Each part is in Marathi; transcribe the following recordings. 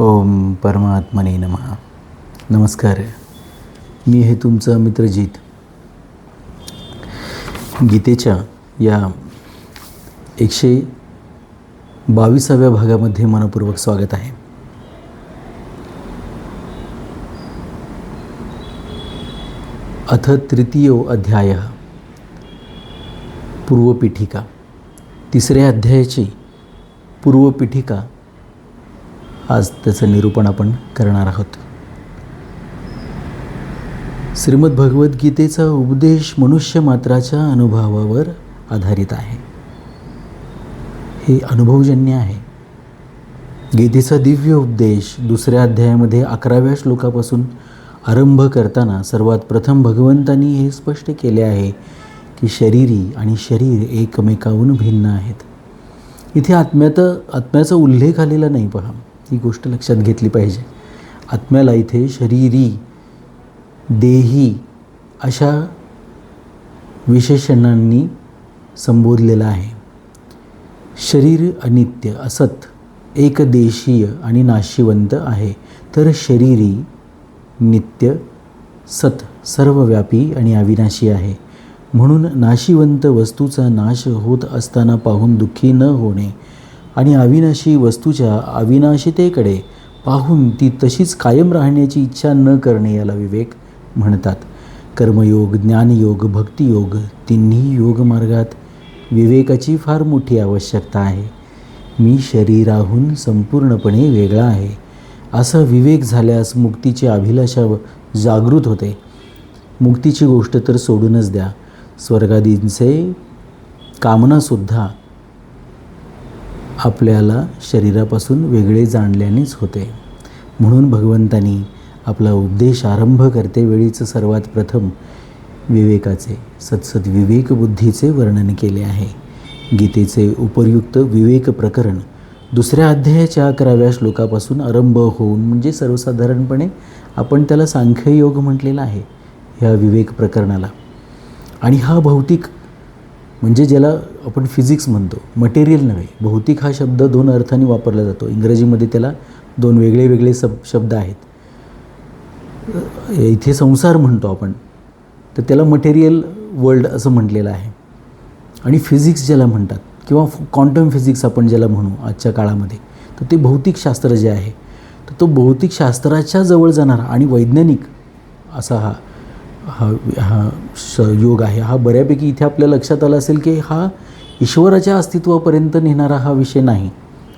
ओम परमात्मने नमः. नमस्कार. मी हे तुमचं मित्रजीत गीतेच्या या एकशे बावीसाव्या भागामध्ये मनपूर्वक स्वागत आहे. अथ तृतीय अध्याय पूर्वपीठिका. तिसऱ्या अध्यायाची पूर्वपीठिका आज त्याचं निरूपण आपण करणार आहोत. श्रीमद भगवद्गीतेचा उपदेश मनुष्य मात्राच्या अनुभवावर आधारित आहे. हे अनुभवजन्य आहे. गीतेचा दिव्य उपदेश दुसऱ्या अध्यायामध्ये अकराव्या श्लोकापासून आरंभ करताना सर्वात प्रथम भगवंतांनी हे स्पष्ट केले आहे की शरीरी आणि शरीर एकमेकाहून भिन्न आहेत. इथे आत्म्यात आत्म्याचा उल्लेख आलेला नाही पहा. ही गोष्ट लक्षात घेतली पाहिजे. आत्म्याला इथे शरीरी देही अशा विशेषणांनी संबोधलेलं आहे. शरीर अनित्य असत एकदेशीय आणि नाशिवंत आहे. तर शरीरी नित्य सत सर्वव्यापी आणि अविनाशी आहे. म्हणून नाशिवंत वस्तूचा नाश होत असताना पाहून दुःखी न होणे आणि अविनाशी वस्तूच्या अविनाशितेकडे पाहून ती तशीच कायम राहण्याची इच्छा न करणे याला विवेक म्हणतात. कर्मयोग ज्ञानयोग भक्तियोग तिन्ही योगमार्गात विवेकाची फार मोठी आवश्यकता आहे. मी शरीराहून संपूर्णपणे वेगळा आहे. असा विवेक झाल्यास मुक्तीची अभिलाषा जागृत होते. मुक्तीची गोष्ट तर सोडूनच द्या. स्वर्गादींचे कामनासुद्धा आपल्याला शरीरापासून वेगळे जाणल्यानेच होते. म्हणून भगवंतांनी आपला उपदेश आरंभ करतेवेळीचं सर्वात प्रथम विवेकाचे सत्सद विवेक बुद्धीचे वर्णन केले आहे. गीतेचे उपयुक्त विवेक प्रकरण दुसऱ्या अध्यायाच्या अकराव्या श्लोकापासून आरंभ होऊन म्हणजे सर्वसाधारणपणे आपण त्याला सांख्ययोग म्हटलेला आहे ह्या विवेक प्रकरणाला. आणि हा भौतिक म्हणजे ज्याला आपण फिजिक्स म्हणतो मटेरियल नव्हे भौतिक हा शब्द दोन अर्थाने वापरला जातो. इंग्रजीमध्ये त्याला दोन वेगळे वेगळे सब शब्द आहेत. इथे संसार म्हणतो आपण. तर त्याला मटेरियल वर्ल्ड असं म्हटलेलं आहे. आणि फिजिक्स ज्याला म्हणतात किंवा क्वांटम फिजिक्स आपण ज्याला म्हणू आजच्या काळामध्ये तर ते भौतिकशास्त्र जे आहे तर तो भौतिकशास्त्राच्या जवळ जाणारा आणि वैज्ञानिक असा हा हा हा स योग आहे. हा बऱ्यापैकी इथे आपल्या लक्षात आला असेल की हा ईश्वराच्या अस्तित्वापर्यंत नेणारा हा विषय नाही.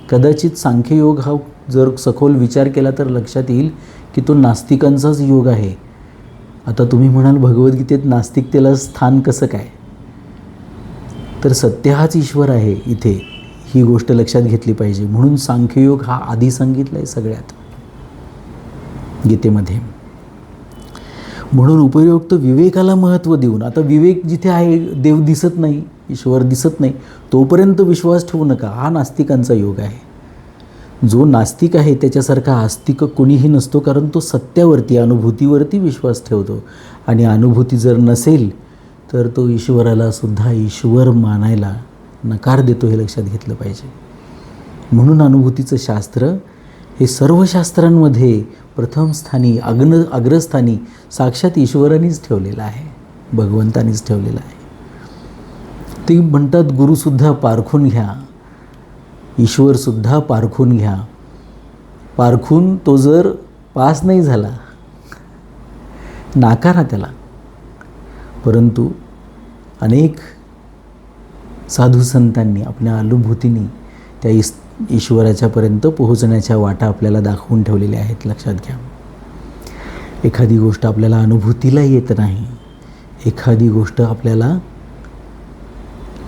कदाचित सांख्ययोग हा जर सखोल विचार केला तर लक्षात येईल की तो नास्तिकांचाच योग आहे. आता तुम्ही म्हणाल भगवद्गीतेत नास्तिकतेला स्थान कसं काय? तर सत्य हाच ईश्वर आहे इथे. ही गोष्ट लक्षात घेतली पाहिजे. म्हणून सांख्ययोग हा आधी सांगितला आहे सगळ्यात. गीतेमध्ये. म्हणून उपयुक्त विवेकाला महत्त्व देऊन आता विवेक जिथे आहे देव दिसत नाही ईश्वर दिसत नाही तोपर्यंत विश्वास ठेवू नका. हा नास्तिकांचा योग आहे. जो नास्तिक आहे त्याच्यासारखा आस्तिक कोणीही नसतो कारण तो सत्यावरती अनुभूतीवरती विश्वास ठेवतो. आणि अनुभूती जर नसेल तर तो ईश्वराला सुद्धा ईश्वर मानायला नकार देतो हे लक्षात घेतलं पाहिजे. म्हणून अनुभूतीचं शास्त्र हे सर्व शास्त्रांमध्ये प्रथम स्थानी अग्न अग्रस्थानी साक्षात ईश्वरानेच ठेवलेलं आहे भगवंतानीच ठेवलेलं आहे. ते म्हणतात गुरुसुद्धा पारखून घ्या ईश्वरसुद्धा पारखून घ्या. पारखून तो जर पास नाही झाला नाकारा त्याला. परंतु अनेक साधू संतांनी आपल्या अनुभूतीने त्या इस् ईश्वराच्यापर्यंत पोहोचण्याच्या वाटा आपल्याला दाखवून ठेवलेल्या आहेत. लक्षात घ्या. एखादी गोष्ट आपल्याला अनुभूतीला येत नाही. एखादी गोष्ट आपल्याला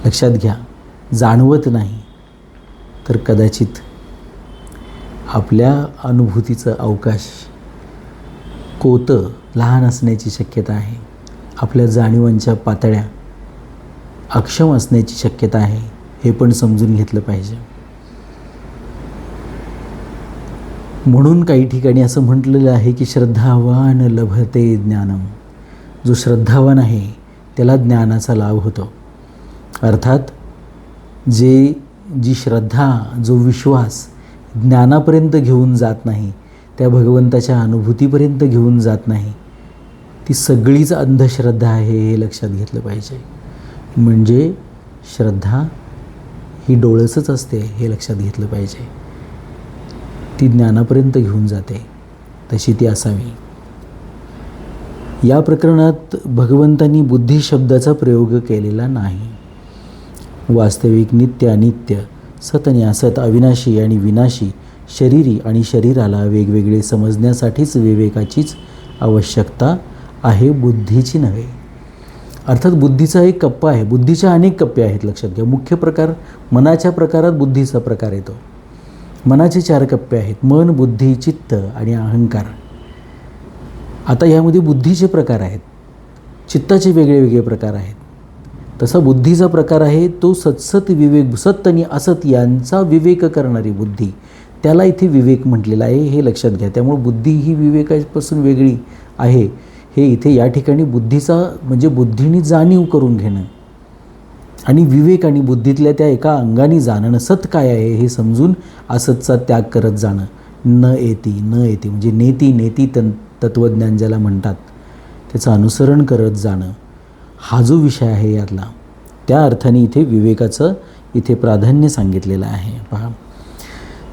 लक्षात घ्या. जाणवत नाही. तर कदाचित आपल्या अनुभूतीचं अवकाश कोतं लहान असण्याची शक्यता आहे. आपल्या जाणीवांच्या पातळ्या अक्षम असण्याची शक्यता आहे. हे पण समजून घेतलं पाहिजे. म्हणून काही ठिकाणी असं म्हटलेलं आहे की श्रद्धावान लभते ज्ञानम. जो श्रद्धावान आहे त्याला ज्ञानाचा लाभ होतो. अर्थात जे जी श्रद्धा जो विश्वास ज्ञानापर्यंत घेऊन जात नाही त्या भगवंताच्या अनुभूतीपर्यंत घेऊन जात नाही ती सगळीच अंधश्रद्धा आहे हे लक्षात घेतलं पाहिजे. म्हणजे श्रद्धा ही डोळसच असते हे लक्षात घेतलं पाहिजे. ती ज्ञानापर्यंत घेऊन जाते. तशी ती असावी. या प्रकरणात भगवंतांनी बुद्धी शब्दाचा प्रयोग केलेला नाही. वास्तविक नित्य अनित्य सतन्यासत असत अविनाशी आणि विनाशी शरीरी आणि शरीराला वेगवेगळे समजण्यासाठीच विवेकाचीच आवश्यकता आहे बुद्धीची नव्हे. अर्थात बुद्धीचा एक कप्पा आहे. बुद्धीच्या अनेक कप्पे आहेत लक्षात घ्या. मुख्य प्रकार मनाच्या प्रकारात बुद्धीचा प्रकार येतो. मनाचे चार कप्पे आहेत मन बुद्धी चित्त आणि अहंकार. आता यामध्ये बुद्धीचे प्रकार आहेत चित्ताचे वेगळे वेगळे प्रकार आहेत. तसा बुद्धीचा प्रकार आहे तो सत्सत विवेक सत आणि असत यांचा विवेक करणारी बुद्धी. त्याला इथे विवेक म्हटलेला आहे हे लक्षात घ्या. त्यामुळे बुद्धी ही विवेकापासून वेगळी आहे. हे इथे या ठिकाणी बुद्धीचा म्हणजे बुद्धीने जाणीव करून घेणं. आणि विवेक आणि बुद्धीतल्या त्या एका अंगाने जाणणं सत काय आहे हे समजून असतचा त्याग करत जाणं. न येती न येती म्हणजे नेती नेती तन तत्त्वज्ञान ज्याला म्हणतात त्याचं अनुसरण करत जाणं. हा जो विषय आहे यातला त्या अर्थाने इथे विवेकाचं इथे प्राधान्य सांगितलेलं आहे. पहा.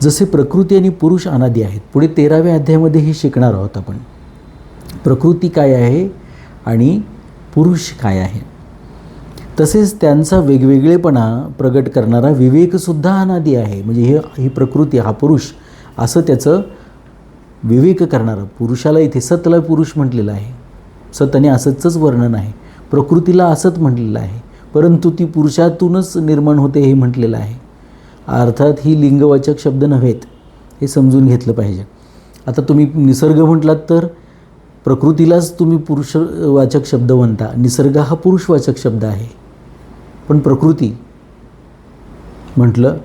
जसे प्रकृती आणि पुरुष अनादी आहेत पुढे तेराव्या अध्यायामध्ये हे शिकणार आहोत आपण. प्रकृती काय आहे आणि पुरुष काय आहे? तसेच त्यांचा वेगवेगळेपणा प्रगट करणारा विवेकसुद्धा अनादी आहे. म्हणजे हे ही प्रकृती हा पुरुष असं त्याचं विवेक करणारा पुरुषाला इथे सतला पुरुष म्हटलेलं आहे. सतने असंच असतचंच वर्णन आहे. प्रकृतीला असत म्हटलेलं आहे. परंतु ती पुरुषातूनच निर्माण होते हे म्हटलेलं आहे. अर्थात ही लिंगवाचक शब्द नव्हेत. हे समजून घेतलं पाहिजे. आता तुम्ही निसर्ग म्हटलात तर प्रकृतीलाच तुम्ही पुरुषवाचक शब्द म्हणता. निसर्ग हा पुरुषवाचक शब्द आहे. पण प्रकृती म्हटलं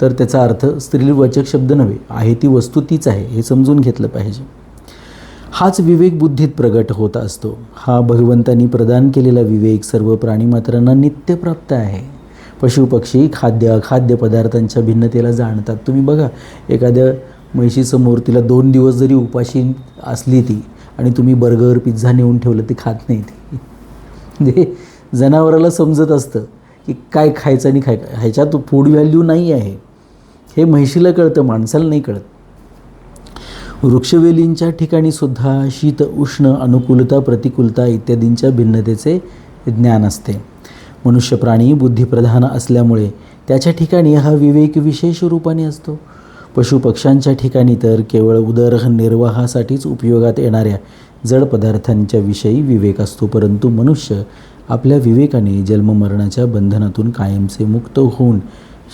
तर त्याचा अर्थ स्त्रीवाचक शब्द नव्हे आहे ती वस्तू तीच आहे हे समजून घेतलं पाहिजे. हाच विवेक बुद्धीत प्रगट होत असतो. हा भगवंतांनी प्रदान केलेला विवेक सर्व प्राणीमात्रांना नित्यप्राप्त आहे. पशुपक्षी खाद्य खाद्यपदार्थांच्या भिन्नतेला जाणतात. तुम्ही बघा एखाद्या म्हैशीसमोर तिला दोन दिवस जरी उपाशी असली ती आणि तुम्ही बर्गर पिझ्झा नेऊन ठेवलं ते खात नाही ती. म्हणजे जनावराला समजत असतं की काय खायचं आणि काय ह्याच्यात फूड व्हॅल्यू नाही आहे. हे म्हैशीला कळतं माणसाला नाही कळत. वृक्षवेलींच्या ठिकाणी सुद्धा शीत उष्ण अनुकूलता प्रतिकूलता इत्यादींच्या भिन्नतेचे ज्ञान असते. मनुष्य प्राणी बुद्धिप्रधान असल्यामुळे त्याच्या ठिकाणी हा विवेक विशेष रूपाने असतो. पशुपक्ष्यांच्या ठिकाणी तर केवळ उदरनिर्वाहासाठीच उपयोगात येणाऱ्या जड पदार्थांच्या विषयी विवेक असतो परंतु मनुष्य आपल्या विवेकाने जन्ममरणाच्या बंधनातून कायमचे मुक्त होऊन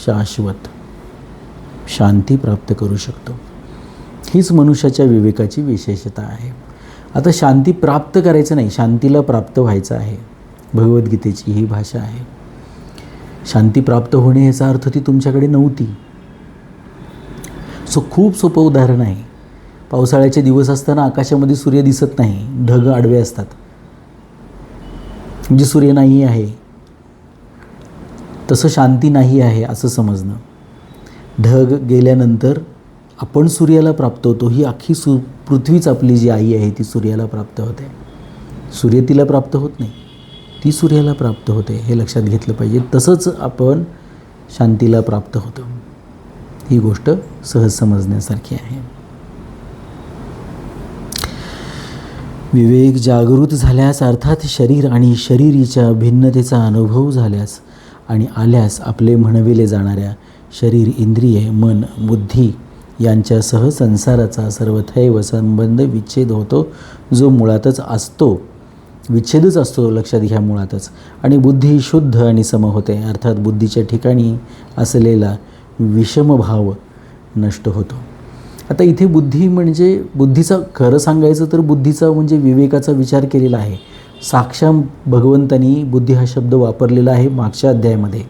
शाश्वत शांती प्राप्त करू शकतो. हीच मनुष्याच्या विवेकाची विशेषता आहे. आता शांती प्राप्त करायचं नाही शांतीला प्राप्त व्हायचं आहे. भगवद्गीतेची ही भाषा आहे. शांती प्राप्त होणे याचा अर्थ ती तुमच्याकडे नव्हती. सो खूप सोपं उदाहरण आहे. पावसाळ्याचे दिवस असताना आकाशामध्ये सूर्य दिसत नाही ढग आडवे असतात. म्हणजे सूर्य नाही आहे. तसं शांती नाही आहे असं समजणं. ढग गेल्यानंतर आपण सूर्याला प्राप्त होतो. ही अख्खी सु पृथ्वीच आपली जी आई आहे ती सूर्याला प्राप्त होते. सूर्य तिला प्राप्त होत नाही. ती सूर्याला प्राप्त होते हे लक्षात घेतलं पाहिजे. तसंच आपण शांतीला प्राप्त होतो. ही गोष्ट सहज समजण्यासारखी आहे. विवेक जागृत झाल्यास अर्थात शरीर आणि शरीरीच्या भिन्नतेचा अनुभव झाल्यास आणि आल्यास आपले म्हणविले जाणाऱ्या शरीर इंद्रिये मन बुद्धी यांच्यासह संसाराचा सर्वथैव संबंध विच्छेद होतो जो मुळातच असतो. विच्छेदच असतो लक्षात घ्या मुळातच. आणि बुद्धी शुद्ध आणि सम होते अर्थात बुद्धीच्या ठिकाणी असलेला विषमभाव नष्ट होतो. आता इथे बुद्धी म्हणजे बुद्धीचा खरं सांगायचं तर बुद्धीचा म्हणजे विवेकाचा विचार केलेला आहे. साक्षा भगवंतानी बुद्धी हा शब्द वापरलेला आहे मागच्या अध्यायामध्ये.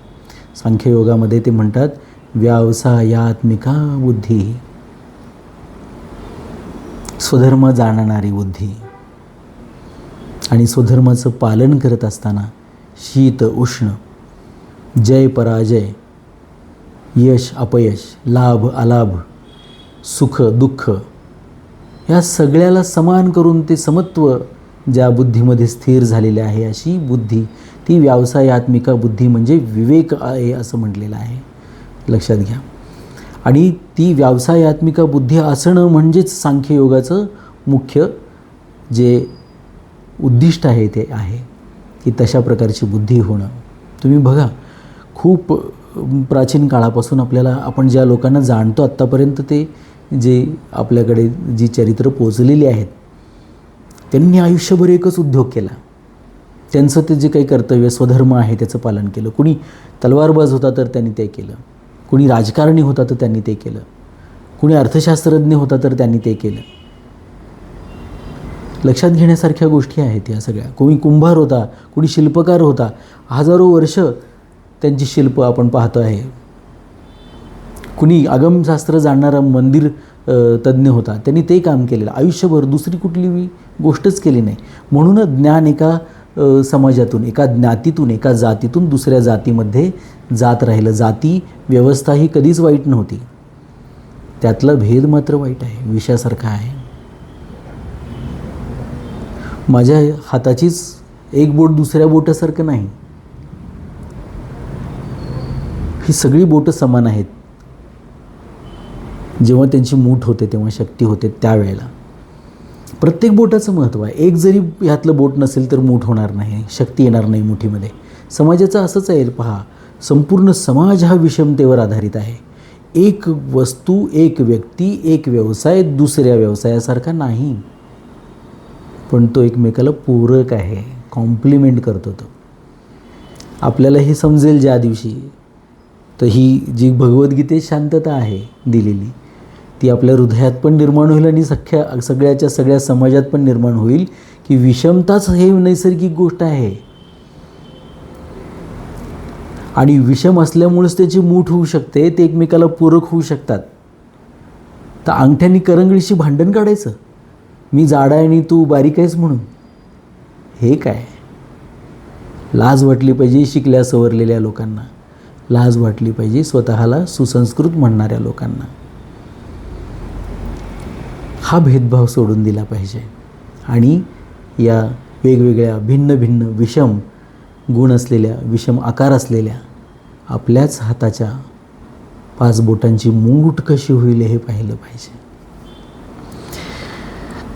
सांख्ययोगामध्ये ते म्हणतात व्यावसायात्मिका बुद्धी स्वधर्म जाणणारी बुद्धी आणि स्वधर्माचं पालन करत असताना शीत उष्ण जय पराजय यश अपयश लाभ अलाभ सुख दुःख ह्या सगळ्याला समान करून ते समत्व ज्या बुद्धीमध्ये स्थिर झालेले आहे अशी बुद्धी ती व्यवसायात्मिका बुद्धी म्हणजे विवेक आहे असं म्हटलेलं आहे. लक्षात घ्या. आणि ती व्यावसायात्मिका बुद्धी असणं म्हणजेच सांख्ययोगाचं मुख्य जे उद्दिष्ट आहे ते आहे की तशा प्रकारची बुद्धी होणं. तुम्ही बघा खूप प्राचीन काळापासून आपल्याला आपण ज्या लोकांना जाणतो आत्तापर्यंत ते जे आपल्याकडे जी चरित्र पोचलेली आहेत त्यांनी आयुष्यभर एकच उद्योग केला. त्यांचं ते जे काही कर्तव्य स्वधर्म आहे त्याचं पालन केलं. कुणी तलवारबाज होता तर त्यांनी ते केलं. कुणी राजकारणी होता तर त्यांनी ते केलं. कुणी अर्थशास्त्रज्ञ होता तर त्यांनी ते केलं. लक्षात घेण्यासारख्या गोष्टी आहेत या सगळ्या. कोणी कुंभार होता कोणी शिल्पकार होता. हजारो वर्ष त्यांची शिल्प आपण पाहतो आहे. कुणी आगमशास्त्र जाणणारा मंदिर तज्ज्ञ होता. त्यांनी ते काम केलेलं. आयुष्यभर दुसरी कुठली गोष्टच केली नाही. म्हणूनच ज्ञान एका समाजातून एका ज्ञातीतून एका जातीतून दुसऱ्या जातीमध्ये जात राहिलं. जाती व्यवस्था ही कधीच वाईट नव्हती. त्यातला भेद मात्र वाईट आहे. विषयासारखा आहे. माझ्या हाताचीच एक बोट दुसऱ्या बोटासारखं नाही. ही सगळी बोटं समान आहेत. जेव्हा त्यांची मूठ होते तेव्हा शक्ती होते त्यावेळेला. प्रत्येक बोटाचं महत्त्व आहे. एक जरी ह्यातलं बोट नसेल तर मूठ होणार नाही शक्ती येणार नाही मुठीमध्ये. समाजाचं असंच आहे पहा. संपूर्ण समाज हा विषमतेवर आधारित आहे. एक वस्तू एक व्यक्ती एक व्यवसाय दुसऱ्या व्यवसायासारखा नाही. पण तो एकमेकाला पूरक आहे कॉम्प्लिमेंट करतो तो. आपल्याला हे समजेल ज्या दिवशी तर ही जी भगवद्गीतेत शांतता आहे दिलेली ती आपल्या हृदयात पण निर्माण होईल आणि सख्या सगळ्याच्या सगळ्या समाजात पण निर्माण होईल की विषमताच हे नैसर्गिक गोष्ट आहे. आणि विषम असल्यामुळेच त्याची मूठ होऊ शकते ते एकमेकाला पूरक होऊ शकतात. तर अंगठ्यानी करंगळीशी भांडण काढायचं. मी जाड आहे आणि तू बारीक आहेस म्हणून. हे काय? लाज वाटली पाहिजे शिकल्या सवरलेल्या लोकांना. लाज वाटली पाहिजे स्वतःला सुसंस्कृत म्हणणाऱ्या लोकांना. हा भेदभाव सोडून दिला पाहिजे. आणि या वेगवेगळ्या भिन्न भिन्न विषम गुण असलेल्या विषम आकार असलेल्या आपल्याच हाताच्या पाच बोटांची मूठ कशी होईल हे पाहिलं पाहिजे.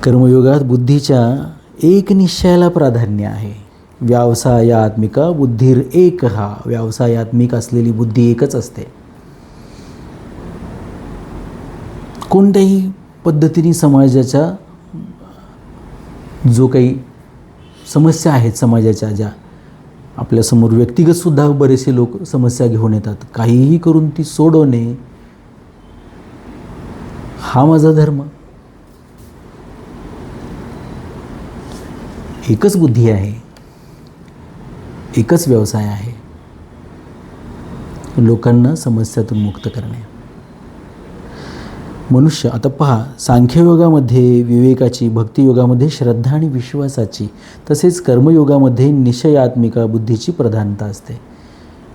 कर्मयोगात बुद्धीच्या एक निश्चयाला प्राधान्य आहे. व्यवसायात्मिका बुद्धीर एक हा. व्यवसायात्मिक असलेली बुद्धी एकच असते. कोणत्याही पद्धतीने समाजाच्या जो काही समस्या आहेत समाजाच्या ज्या आपल्यासमोर व्यक्तिगतसुद्धा बरेचसे लोक समस्या घेऊन येतात. काहीही करून ती सोडवणे हा माझा धर्म. एकच बुद्धी आहे. एकच व्यवसाय आहे. लोकांना समस्यातून मुक्त करणे. मनुष्य आता पहा सांख्ययोगामध्ये विवेकाची भक्तियोगामध्ये श्रद्धा आणि विश्वासाची तसेच कर्मयोगामध्ये निश्चयात्मिका बुद्धीची प्रधानता असते.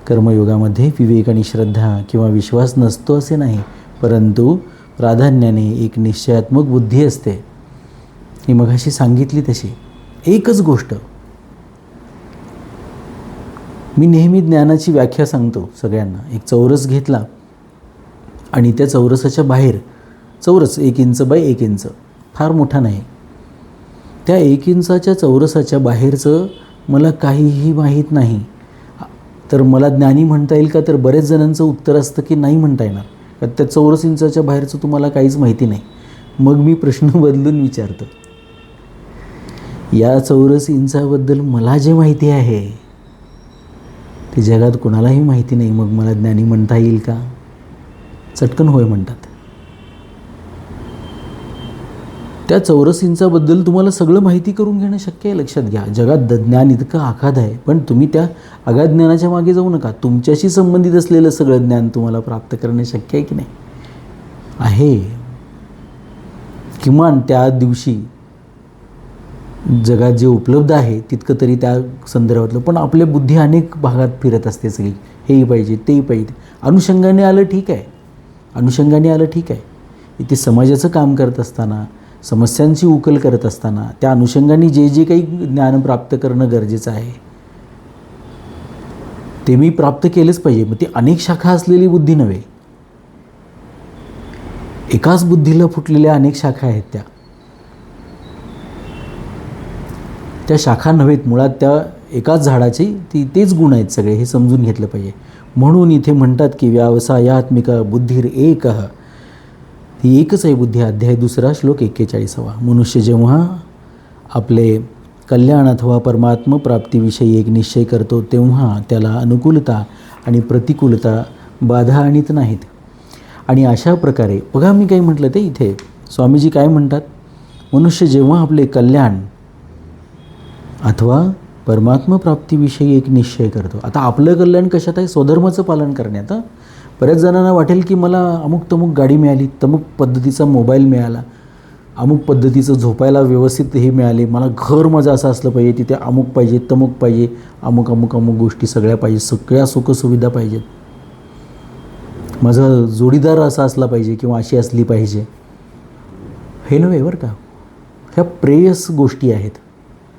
कर्मयोगामध्ये विवेक आणि श्रद्धा किंवा विश्वास नसतो असे नाही परंतु प्राधान्याने एक निश्चयात्मक बुद्धी असते. ही मघाशी सांगितली तशी. एकच गोष्ट मी नेहमी ज्ञानाची व्याख्या सांगतो सगळ्यांना. एक चौरस घेतला आणि त्या चौरसाच्या बाहेर चौरस एक इंच बाय एक इंच फार मोठा नाही. त्या एक इंचाच्या चौरसाच्या बाहेरचं मला काहीही माहीत नाही. तर मला ज्ञानी म्हणता येईल का? तर बरेच जणांचं उत्तर असतं की नाही म्हणता येणार. का त्या चौरस इंचाच्या बाहेरचं तुम्हाला काहीच माहिती नाही. मग मी प्रश्न बदलून विचारतो. या चौरस इंचाबद्दल मला जे माहिती आहे की जगात कोणालाही माहिती नाही मग मला ज्ञानी म्हणता येईल का? चटकन होय म्हणतात. त्या चौरसिंचाबद्दल तुम्हाला सगळं माहिती करून घेणं शक्य आहे लक्षात घ्या. जगात द- ज्ञान इतकं आखाद आहे पण तुम्ही त्या अगाध ज्ञानाच्या मागे जाऊ नका. तुमच्याशी संबंधित असलेलं सगळं ज्ञान तुम्हाला प्राप्त करणे शक्य आहे की नाही? आहे. किमान त्या दिवशी जगात जे उपलब्ध आहे तितकं तरी त्या संदर्भातलं. पण आपल्या बुद्धी अनेक भागात फिरत असते सगळी. हेही पाहिजे तेही पाहिजे. अनुषंगाने आलं ठीक आहे. अनुषंगाने आलं ठीक आहे. इथे समाजाचं काम करत असताना समस्यांची उकल करत असताना त्या अनुषंगाने जे जे काही ज्ञान प्राप्त करणं गरजेचं आहे ते मी प्राप्त केलंच पाहिजे. मग ती अनेक शाखा असलेली बुद्धी नव्हे. एकाच बुद्धीला फुटलेल्या अनेक शाखा आहेत त्या. त्या शाखा नव्हेत. मुळात त्या एकाच झाडाची ती तेच गुण आहेत सगळे हे समजून घेतलं पाहिजे. म्हणून इथे म्हणतात की व्यवसायात्मिका बुद्धीर एक. ती एकच आहे बुद्धी. अध्याय दुसरा श्लोक एक्केचाळीसावा. मनुष्य जेव्हा आपले कल्याण अथवा परमात्म प्राप्तीविषयी एक निश्चय करतो तेव्हा त्याला अनुकूलता आणि प्रतिकूलता बाधा आणीत नाहीत. आणि अशा प्रकारे बघा मी काही म्हटलं ते इथे. स्वामीजी काय म्हणतात? मनुष्य जेव्हा आपले कल्याण अथवा परमात्मप्राप्तीविषयी एक निश्चय करतो. आता आपलं कल्याण कशात आहे? स्वधर्माचं पालन करण्यात बऱ्याच जणांना वाटेल की मला अमुक तमुक गाडी मिळाली तमुक पद्धतीचा मोबाईल मिळाला अमुक पद्धतीचं झोपायला व्यवस्थित हे मिळाले मला घर माझं असं असलं पाहिजे तिथे अमुक पाहिजे तमुक पाहिजे अमुक अमुक अमुक गोष्टी सगळ्या पाहिजे सगळ्या सुखसुविधा पाहिजेत. माझा जोडीदार असा असला पाहिजे किंवा अशी असली पाहिजे. हे नव्हे बरं का? ह्या प्रेयस गोष्टी आहेत.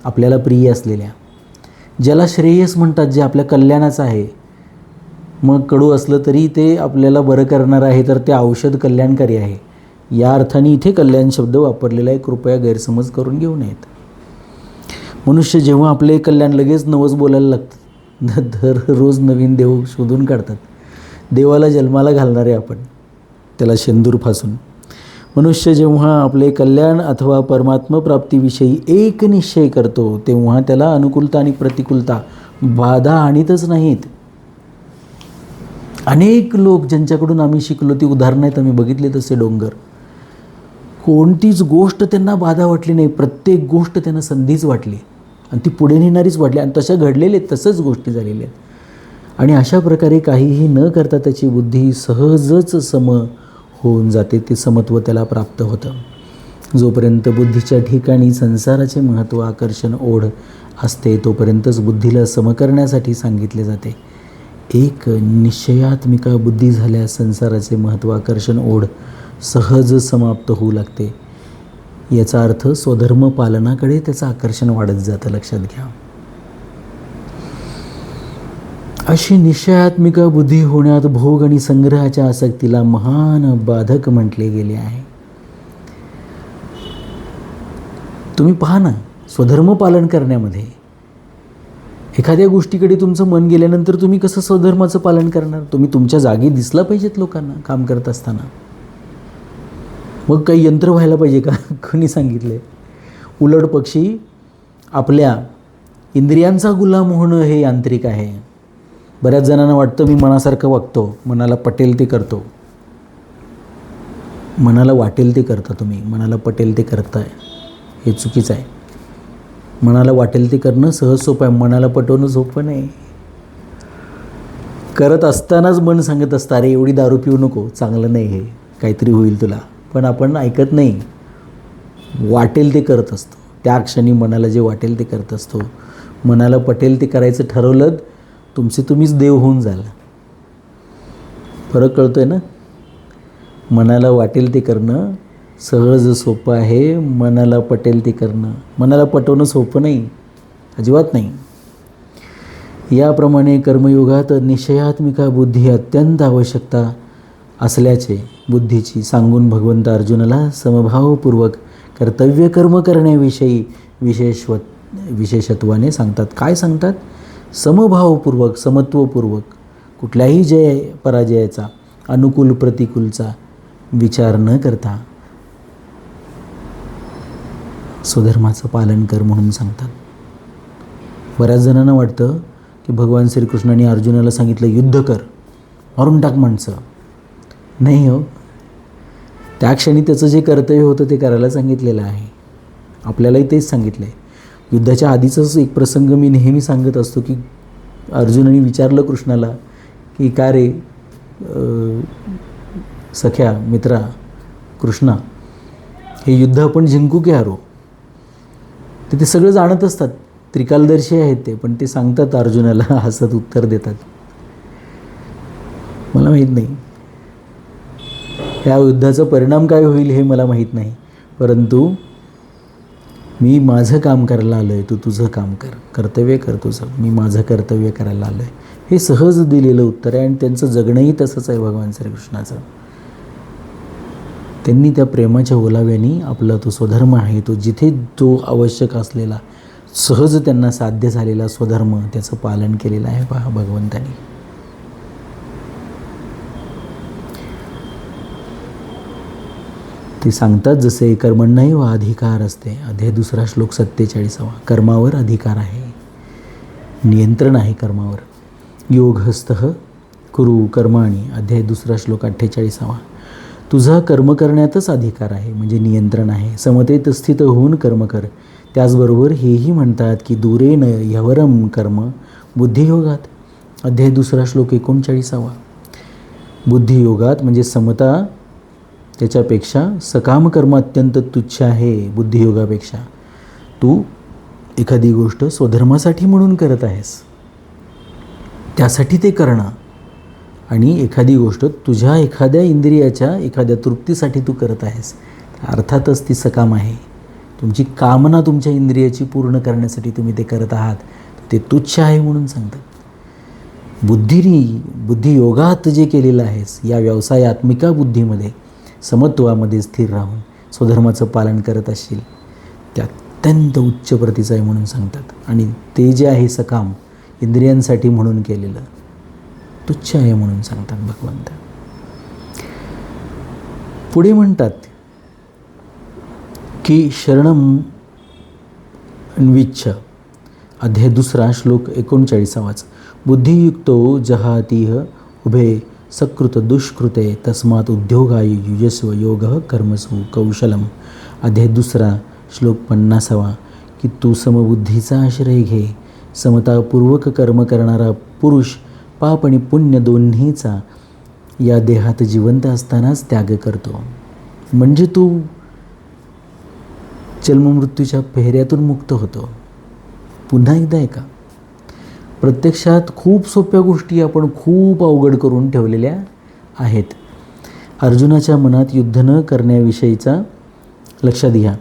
आपल्याला प्रिय असलेल्या. ज्याला श्रेयस म्हणतात जे आपल्या कल्याणाचं आहे. मग कडू असलं तरी ते आपल्याला बरं करणार आहे तर ते औषध कल्याणकारी आहे. या अर्थाने इथे कल्याण शब्द वापरलेला आहे कृपया गैरसमज करून घेऊ नयेत. मनुष्य जेव्हा आपले कल्याण लगेच नवस बोलायला लागतं दररोज नवीन देव शोधून काढतात. देवाला जन्माला घालणारे आपण त्याला शेंदूर फासून. मनुष्य जेव्हा आपले कल्याण अथवा परमात्म प्राप्तीविषयी एक निश्चय करतो तेव्हा त्याला अनुकूलता आणि प्रतिकूलता बाधा आणीतच नाहीत. अनेक लोक ज्यांच्याकडून आम्ही शिकलो ती उदाहरणं आहेत आम्ही बघितले तसे डोंगर. कोणतीच गोष्ट त्यांना बाधा वाटली नाही प्रत्येक गोष्ट त्यांना संधीच वाटली. आणि ती पुढे नेणारीच वाटली आणि तशा घडलेले तसंच गोष्टी झालेल्या आहेत. आणि अशा प्रकारे काहीही न करता त्याची बुद्धी सहजच सम होऊन जाते ते समत्व त्याला प्राप्त होतं. जोपर्यंत बुद्धीच्या ठिकाणी संसाराचे महत्त्व आकर्षण ओढ असते तोपर्यंतच बुद्धीला सम करण्यासाठी सांगितले जाते. एक निश्चयात्मिका बुद्धी झाल्यास संसाराचे महत्त्व आकर्षण ओढ सहज समाप्त होऊ लागते. याचा अर्थ स्वधर्म पालनाकडे त्याचं आकर्षण वाढत जातं लक्षात घ्या. अशी निश्चयात्मिका बुद्धी होण्यात भोग आणि संग्रहाच्या आसक्तीला महान बाधक म्हटले गेले आहे. तुम्ही पहा ना स्वधर्म पालन करण्यामध्ये. एखाद्या गोष्टीकडे तुमचं मन गेल्यानंतर तुम्ही कसं स्वधर्माचं पालन करणार? तुम्ही तुमच्या जागी दिसला पाहिजेत लोकांना काम करत असताना. मग काही यंत्र व्हायला पाहिजे का? कोणी सांगितले? उलट पक्षी आपल्या इंद्रियांचा गुलाम होणं हे यांत्रिक आहे. बऱ्याच जणांना वाटतं मी मनासारखं वागतो. मनाला पटेल ते करतो. मनाला वाटेल ते करता तुम्ही. मनाला पटेल ते करताय. हे चुकीचं आहे. मनाला वाटेल ते करणं सहज सोपं आहे. मनाला पटवणं सोपं नाही. करत असतानाच मन सांगत असतं अरे एवढी दारू पिऊ नको. चांगलं नाही हे. काहीतरी होईल तुला. पण आपण ऐकत नाही. वाटेल ते करत असतो. त्या क्षणी मनाला जे वाटेल ते करत असतो. मनाला पटेल ते करायचं ठरवलं तुमचे तुम्हीच देव होऊन जाल. फरक कळतो आहे ना? मनाला वाटेल ते करणं सहज सोपं आहे मनाला पटेल ते करणं. मनाला पटवणं सोपं नाही अजिबात नाही. याप्रमाणे कर्मयुगात निश्चयात्मिका बुद्धी अत्यंत आवश्यकता असल्याचे बुद्धीची सांगून भगवंत अर्जुनाला समभावपूर्वक कर्तव्य कर्म करण्याविषयी विशेषव विशेषत्वाने सांगतात. काय सांगतात? समभावपूर्वक समत्वपूर्वक कुठल्याही जय पराजयाचा अनुकूल प्रतिकूलचा विचार न करता स्वधर्माचं पालन कर म्हणून सांगतात. बऱ्याच जणांना वाटतं की भगवान श्रीकृष्णाने अर्जुनाला सांगितलं युद्ध कर मारून टाक माणसं. नाही हो. त्या क्षणी त्याचं जे कर्तव्य होतं ते करायला सांगितलेलं आहे. आपल्यालाही तेच सांगितलं आहे युद्धाच्या आधीचाच एक प्रसंग मी नेहमी सांगत असतो की अर्जुनाने विचारलं कृष्णाला की का रे सख्या मित्रा कृष्णा हे युद्ध आपण जिंकू की हारो तर ते सगळं जाणत असतात. त्रिकालदर्शी आहेत ते पण ते सांगतात अर्जुनाला हसत उत्तर देतात. मला माहीत नाही. या युद्धाचा परिणाम काय होईल हे मला माहीत नाही. परंतु मी माझं काम करायला आलो आहे तू तुझं काम कर. कर्तव्य कर तुझं. मी माझं कर्तव्य करायला आलो आहे हे सहज दिलेलं उत्तर आहे आणि त्यांचं जगणंही तसंच आहे भगवान श्रीकृष्णाचं. त्यांनी त्या प्रेमाच्या ओलाव्याने आपला तो स्वधर्म आहे तो जिथे तो आवश्यक असलेला सहज त्यांना साध्य झालेला स्वधर्म त्याचं पालन केलेलं आहे पहा भगवंतानी. ते सांगतात जसे कर्मण्णाही व अधिकार असते. अध्याय दुसरा श्लोक सत्तेचाळीसावा. कर्मावर अधिकार आहे. नियंत्रण आहे कर्मावर. योगहस्त कुरु कर्माणी. अध्याय दुसरा श्लोक अठ्ठेचाळीसावा. तुझा कर्म करण्यातच अधिकार आहे म्हणजे नियंत्रण आहे. समतेत स्थित होऊन कर्म कर. त्याचबरोबर हेही म्हणतात की दुरेन यवरम कर्म बुद्धियोगात. अध्याय दुसरा श्लोक एकोणचाळीसावा. बुद्धियोगात म्हणजे समता त्याच्यापेक्षा सकाम कर्म अत्यंत तुच्छ आहे बुद्धियोगापेक्षा. तू एखादी गोष्ट स्वधर्मासाठी म्हणून करत आहेस. त्यासाठी ते करणं आणि एखादी गोष्ट तुझ्या एखाद्या इंद्रियाच्या एखाद्या तृप्तीसाठी तू करत आहेस. अर्थातच ती सकाम आहे. तुमची कामना तुमच्या इंद्रियाची पूर्ण करण्यासाठी तुम्ही ते करत आहात. ते तुच्छ आहे म्हणून सांगतात. बुद्धीनी बुद्धियोगात जे केलेलं आहेस या व्यवसायात्मिका बुद्धीमध्ये समत्वामध्ये स्थिर राहून स्वधर्माचं पालन करत असशील ते अत्यंत उच्च प्रतीचं आहे म्हणून सांगतात. आणि ते जे आहे सकाम इंद्रियांसाठी म्हणून केलेलं तुच्छ आहे म्हणून सांगतात भगवंत. पुढे म्हणतात की शरणम अन्विच्छ. अध्याय दुसरा श्लोक एकोणचाळीसावाच. बुद्धियुक्तो जहातीह उभे सकृत दुष्कृते तस्मात उद्योगाय युजस्व योग कर्मसु कौशलम। अध्याय दुसरा श्लोक पन्नासावा। की तू समबुद्धीचा आश्रय घे। समतापूर्वक कर्म करणारा पुरुष पाप आणि पुण्य दोन्हीचा या देहात जिवंत असतानाच त्याग करतो। म्हणजे तू जन्ममृत्यूच्या पेहऱ्यातून मुक्त होतो। पुन्हा एकदा ऐका। प्रत्यक्षात खूप सोप्या गोष्टी आपण खूप अवघड करून ठेवलेल्या आहेत. अर्जुनाच्या मनात युद्ध न करण्याविषयीचा लक्षात घ्या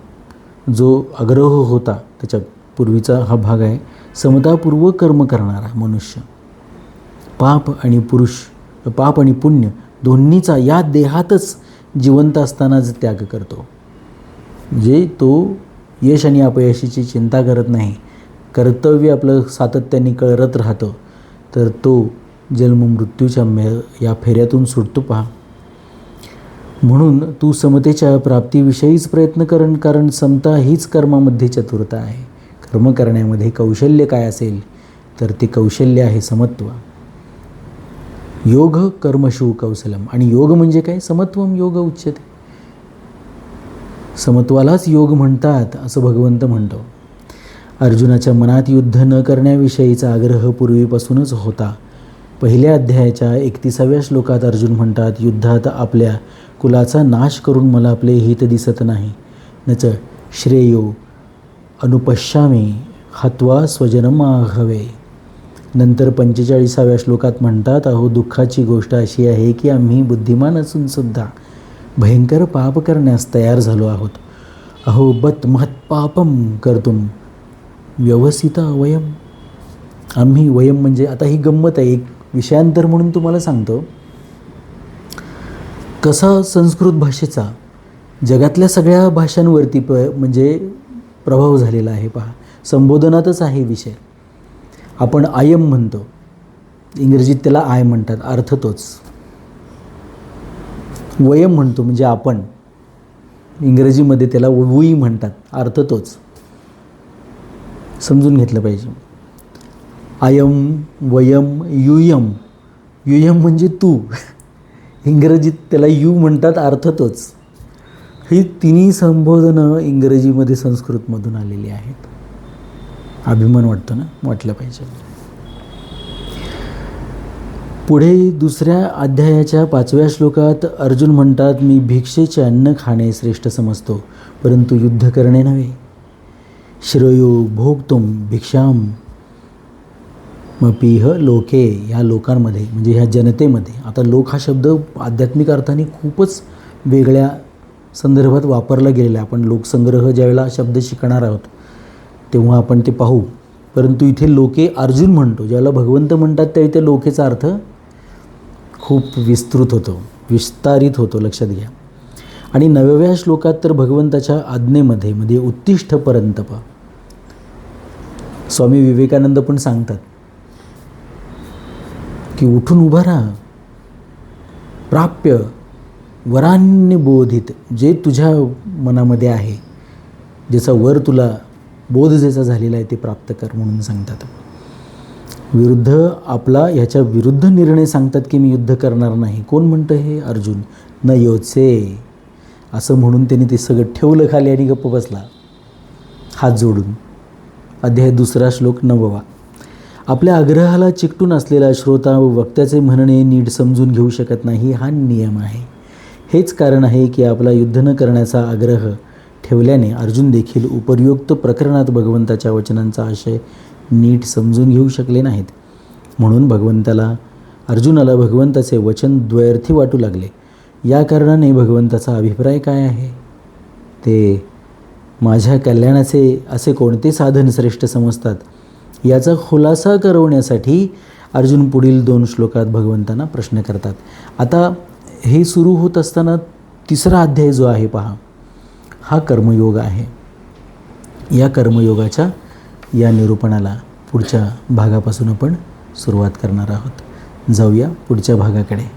जो आग्रह होता त्याच्या पूर्वीचा हा भाग आहे. समतापूर्वक कर्म करणारा मनुष्य. पाप आणि पुरुष पाप आणि पुण्य दोन्हीचा या देहातच जिवंत असतानाच त्याग करतो. म्हणजे तो यश आणि अपयशाची चिंता करत नाही कर्तव्य आपलं सातत्याने कळरत राहतं तर तो जन्म मृत्यूच्या मे या फेऱ्यातून सुटतो पहा. म्हणून तू समतेच्या प्राप्तीविषयीच प्रयत्न करण कारण समता हीच कर्मामध्ये चतुरता आहे. कर्म करण्यामध्ये कौशल्य काय असेल तर ते कौशल्य आहे समत्व. योग कर्मशु कौशलम. आणि योग म्हणजे काय? समत्वम योग उच्चते समत्वालाच योग म्हणतात असं भगवंत म्हणतो. अर्जुनाच्या मनात युद्ध न करण्याविषयीचा आग्रह पूर्वीपासूनच होता. पहिल्या अध्यायाच्या एकतिसाव्या श्लोकात अर्जुन म्हणतात युद्धात आपल्या कुलाचा नाश करून मला आपले हित दिसत नाही. नच श्रेयो अनुपश्यामे हत्वा हवे नंतर पंचेचाळीसाव्या श्लोकात म्हणतात अहो दुःखाची गोष्ट अशी आहे की आम्ही बुद्धिमान असूनसुद्धा भयंकर पाप करण्यास तयार झालो आहोत. अहो बत महत्पापम करतुम व्यवस्थित वयम. आम्ही वयम म्हणजे आता ही गंमत आहे. एक विषयांतर म्हणून तुम्हाला सांगतो. कसा संस्कृत भाषेचा जगातल्या सगळ्या भाषांवरती प म्हणजे प्रभाव झालेला आहे पहा. संबोधनातच आहे विषय. आपण आयम म्हणतो. इंग्रजीत त्याला आय म्हणतात. अर्थ तोच. वयम म्हणतो म्हणजे आपण. इंग्रजीमध्ये त्याला वुई म्हणतात. अर्थ तोच. समजून घेतलं पाहिजे. आयम वयम युयम. युयम म्हणजे तू. इंग्रजीत त्याला यू म्हणतात अर्थ तोच ही तिन्ही संबोधनं इंग्रजीमध्ये संस्कृतमधून आलेली आहेत. अभिमान वाटतो ना? वाटलं पाहिजे. पुढे दुसऱ्या अध्यायाच्या पाचव्या श्लोकात अर्जुन म्हणतात मी भिक्षेचे अन्न खाणे श्रेष्ठ समजतो परंतु युद्ध करणे नव्हे. श्रेयो भोगतुम भिक्षाम मपीह लोके ह्या लोकांमध्ये म्हणजे ह्या जनतेमध्ये. आता लोक हा शब्द आध्यात्मिक अर्थाने खूपच वेगळ्या संदर्भात वापरला गेलेला आहे. आपण लोकसंग्रह ज्यावेळेला शब्द शिकणार आहोत तेव्हा आपण ते पाहू. परंतु इथे लोके अर्जुन म्हणतो ज्याला भगवंत म्हणतात त्या इथे लोकेचा अर्थ खूप विस्तृत होतो विस्तारित होतो. लक्षात घ्या. आणि नवव्या श्लोकात तर भगवंताच्या आज्ञेमध्ये म्हणजे मध्ये उत्तिष्ठ परंतप स्वामी विवेकानंद पण सांगतात की उठून उभा राहा. प्राप्य वरान्य बोधित जे तुझ्या मनामध्ये आहे ज्याचा वर तुला बोध ज्याचा झालेला आहे ते प्राप्त कर म्हणून सांगतात. विरुद्ध आपला ह्याच्या विरुद्ध निर्णय सांगतात की मी युद्ध करणार नाही. कोण म्हणतं हे? अर्जुन. न योचे असं म्हणून त्यांनी ते सगळं ठेवलं खाली आणि गप्प बसला. हात जोडून. अध्याय दुसरा श्लोक नववा. आपल्या आग्रहाला चिकटून असलेला श्रोता व वक्त्याचे म्हणणे नीट समजून घेऊ शकत नाही हा नियम आहे. हेच कारण आहे की आपला युद्ध न करण्याचा आग्रह ठेवल्याने अर्जुन देखील उपयुक्त प्रकरणात भगवंताच्या वचनांचा आशय नीट समजून घेऊ शकले नाहीत. म्हणून भगवंताला अर्जुनाला भगवंताचे वचन द्वयर्थी वाटू लागले. या कारणाने भगवंताचा अभिप्राय काय आहे? ते माझ्या कल्याणाचे असे कोणते साधन श्रेष्ठ समजतात? याचा खुलासा करवण्यासाठी अर्जुन पुढील दोन श्लोकात भगवंतांना प्रश्न करतात. आता हे सुरू होत असताना तिसरा अध्याय जो आहे पहा. हा कर्मयोग आहे. या कर्मयोगाच्या या निरूपणाला पुढच्या भागापासून आपण सुरुवात करणार आहोत. जाऊया पुढच्या भागाकडे.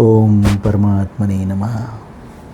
ओम परमात्मने नमः।